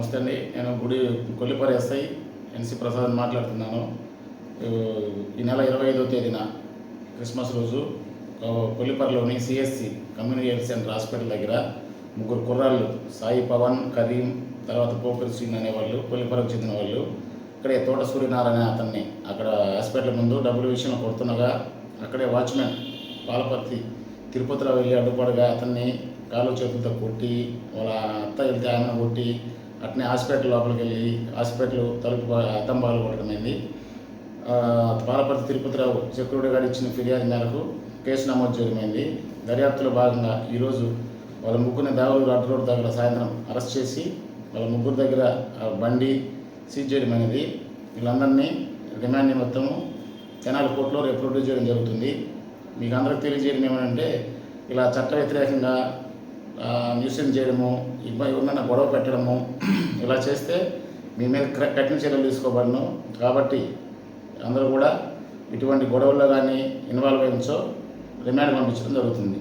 Must అండి. నేను గుడి కొల్లిపర ఎస్ఐ ఎన్సి ప్రసాద్ మాట్లాడుతున్నాను. ఈ నెల ఇరవై ఐదో తేదీన క్రిస్మస్ రోజు కొల్లిపరలోని CSC community health centre hospital దగ్గర ముగ్గురు కుర్రాళ్ళు సాయి పవన్ కరీం తర్వాత పోకరి సింగ్ అనేవాళ్ళు కొల్లిపరకు చెందిన వాళ్ళు ఇక్కడే తోట సూర్యనారాయణ అతన్ని అక్కడ హాస్పిటల్ ముందు డబ్బుల విషయంలో కొడుతుండగా అక్కడే వాచ్మెన్ పాలపర్తి తిరుపతిలో వెళ్ళి అడ్డుపడగా అతన్ని కాలు చేతులతో కొట్టి వాళ్ళ అత్త వెళ్తే ఆమెను కొట్టి అట్నే హాస్పిటల్ లోపలికి వెళ్ళి హాస్పిటల్ తలుపు అద్దం బాలు కొట్టడమైంది. ఆ, పాలపర్తి తిరుపతిరావు సెక్యూరిటీ గారు ఇచ్చిన ఫిర్యాదు మేరకు కేసు నమోదు చేయడమైంది దర్యాప్తులో భాగంగా ఈరోజు వాళ్ళ ముగ్గురిని దావులు అడ్డు రోడ్ దగ్గర సాయంత్రం అరెస్ట్ చేసి వాళ్ళ ముగ్గురు దగ్గర బండి సీజ్ చేయడమైనది వీళ్ళందరినీ రిమాండ్ నిమిత్తము తెనాలి కోర్టులో రేపు ప్రొడ్యూస్ చేయడం జరుగుతుంది. మీకు అందరికి తెలియజేయడం ఏమంటే ఇలా చట్ట వ్యతిరేకంగా న్యూసెన్స్ చేయడము ఇబ్బంది గొడవ పెట్టడము ఇలా చేస్తే మీ మీద కఠిన చర్యలు తీసుకోబడను. కాబట్టి అందరూ కూడా ఇటువంటి గొడవల్లో కానీ ఇన్వాల్వ్ అయించో రిమాండ్ పంపించడం జరుగుతుంది.